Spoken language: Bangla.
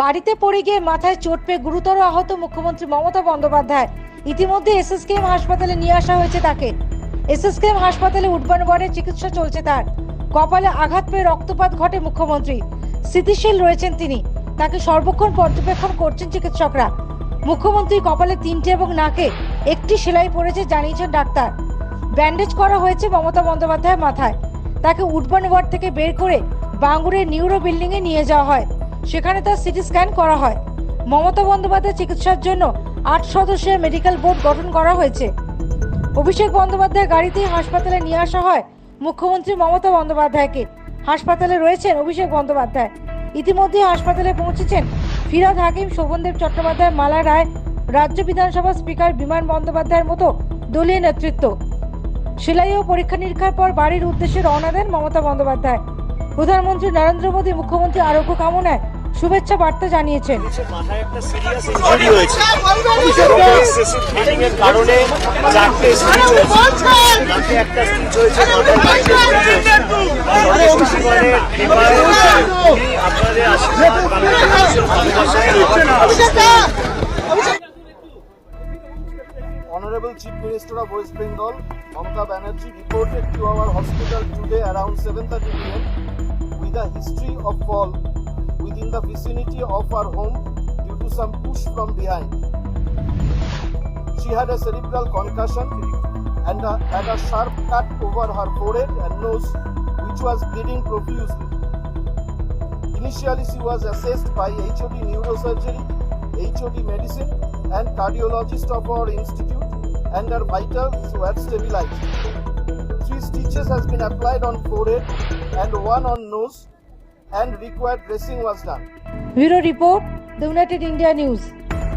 বাড়িতে পড়ে গিয়ে মাথায় চোট পেয়ে গুরুতর আহত মুখ্যমন্ত্রী মমতা বন্দ্যোপাধ্যায়। ইতিমধ্যে এসএসকেএম হাসপাতালে নিয়ে আসা হয়েছে তাকে। এসএসকেএম হাসপাতালে উঠবান ওয়ার্ডে চিকিৎসা চলছে তার। কপালে আঘাত পেয়ে রক্তপাত ঘটে মুখ্যমন্ত্রী। স্থিতিশীল রয়েছেন তিনি। তাকে সর্বক্ষণ পর্যবেক্ষণ করছেন চিকিৎসকরা। মুখ্যমন্ত্রী কপালে তিনটে এবং নাকে একটি সেলাই পড়েছে জানিয়েছেন ডাক্তার। ব্যান্ডেজ করা হয়েছে মমতা বন্দ্যোপাধ্যায়ের মাথায়। তাকে উডবান ওয়ার্ড থেকে বের করে বাঙ্গুরের নিউরো বিল্ডিংয়ে নিয়ে যাওয়া হয়। সেখানে তার সিটি স্ক্যান করা হয়। মমতা বন্দ্যোপাধ্যায় চিকিৎসার জন্য আট সদস্যের মেডিকেল বোর্ড গঠন করা হয়েছে। অভিষেক বন্দ্যোপাধ্যায় গাড়িতেই হাসপাতালে নিয়ে আসা হয় মুখ্যমন্ত্রী মমতা বন্দ্যোপাধ্যায়কে। হাসপাতালে রয়েছেন অভিষেক বন্দ্যোপাধ্যায়। ইতিমধ্যে হাসপাতালে পৌঁছেছেন ফিরাদ হাকিম, শোভনদেব চট্টোপাধ্যায়, মালা রায়, রাজ্য বিধানসভার স্পিকার বিমান বন্দ্যোপাধ্যায়ের মতো দলীয় নেতৃত্ব। সেলাই ও পরীক্ষা নিরীক্ষার পর বাড়ির উদ্দেশ্যে রওনা দেন মমতা বন্দ্যোপাধ্যায়। প্রধানমন্ত্রী নরেন্দ্র মোদী, মুখ্যমন্ত্রী আরোগ্য কামনায় শুভেচ্ছা বার্তা জানিয়েছেন। ভালোবাসায় Honorable Chief Minister of West Bengal, Mamata Banerjee, reported to our hospital today around 7.30 pm with a history of fall. Within the vicinity of our home due to some push from behind. She had a cerebral concussion and a, had a sharp cut over her forehead and nose which was bleeding profusely. Initially, she was assessed by HOD Neurosurgery, HOD Medicine, and cardiologist of our institute, and her vitals were stabilized. Three stitches has been applied on forehead and one on nose, and required dressing was done. Bureau Report, The United India News.